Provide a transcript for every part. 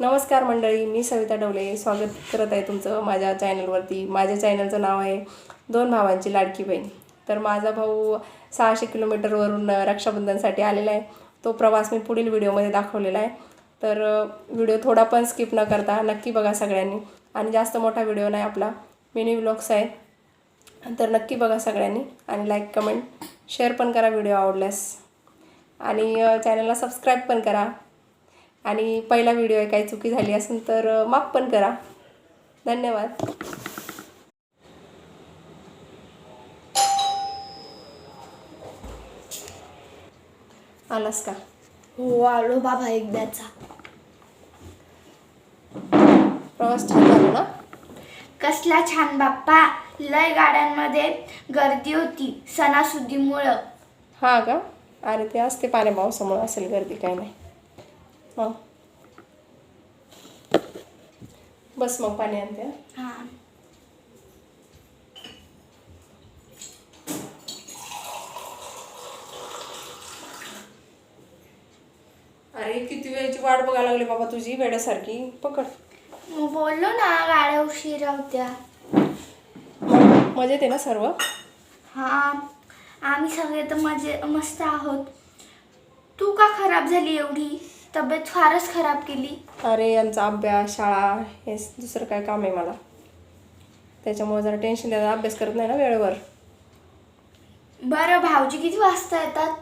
नमस्कार मंडळी मी सविता डवले. स्वागत करत आहे तुमचं माझ्या चॅनलवरती. माझ्या चॅनलचं नाव आहे दोन भावांची लाडकी बहीण. तर माझा भाऊ सहाशे किलोमीटरवरून रक्षाबंधनसाठी आलेला आहे. तो प्रवास मी पुढील व्हिडिओमध्ये दाखवलेला आहे. तर व्हिडिओ थोडा पण स्किप न करता नक्की बघा सगळ्यांनी. आणि जास्त मोठा व्हिडिओ नाही आपला मिनी व्लॉग्स आहे तर नक्की बघा सगळ्यांनी आणि लाईक कमेंट शेअर पण करा व्हिडिओ आवडल्यास. आणि चॅनलला सबस्क्राईब पण करा. आणि पहिला व्हिडिओ आहे काही चुकी झाली असेल तर माफ पण करा. धन्यवाद. आलास का? हो आलो बाबा एकदाचा. प्रवास छान झाला ना? कसला छान बाप्पा. लय गाड्यांमध्ये गर्दी होती सणासुदीमुळं. हा का? अरे ते असते पाण्या पावसामुळे असेल गर्दी काही नाही. मग बस मग पाणी आणते हा. अरे किती वेळची वाट बघायला लागली बाबा तुझी वेड्यासारखी. पकड. मग बोललो ना गाड्या उशिरा होत्या. मजेत आहे ना सर्व? हा. आम्ही सगळे तर मजे मस्त आहोत. तू का खराब झाली एवढी? तब्येत फारच खराब केली. अरे यांचा अभ्यास शाळा हे दुसरं काय काम आहे मला? त्याच्यामुळे जरा टेन्शन द्यायला अभ्यास करत नाही ना वेळेवर? बरं भाऊजी किती वाजता येतात?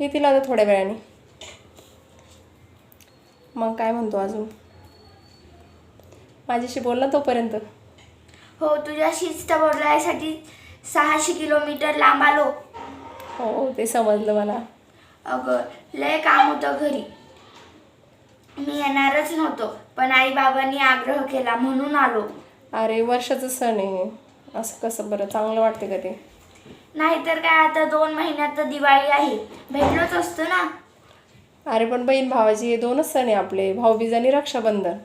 येतील आता थोड्या वेळाने. मग काय म्हणतो अजून? माझ्याशी बोल ना तोपर्यंत. हो तुझ्याशीच तर बोलायसाठी सहाशे किलोमीटर लांब आलो. हो ते समजलं मला. अगं लय काम होतं घरी. मी येणारच नव्हतो पण आई बाबांनी आग्रह केला म्हणून आलो. अरे वर्षाचं सण आहे. असं कसं बरं? चांगलं वाटते का ते? नाहीतर काय आता दोन महिन्यात तर दिवाळी आहे. भेटलोच असतो ना. अरे पण बहीण भावाची हे दोनच सण आहे आपले. भाऊबीज आणि रक्षाबंधन.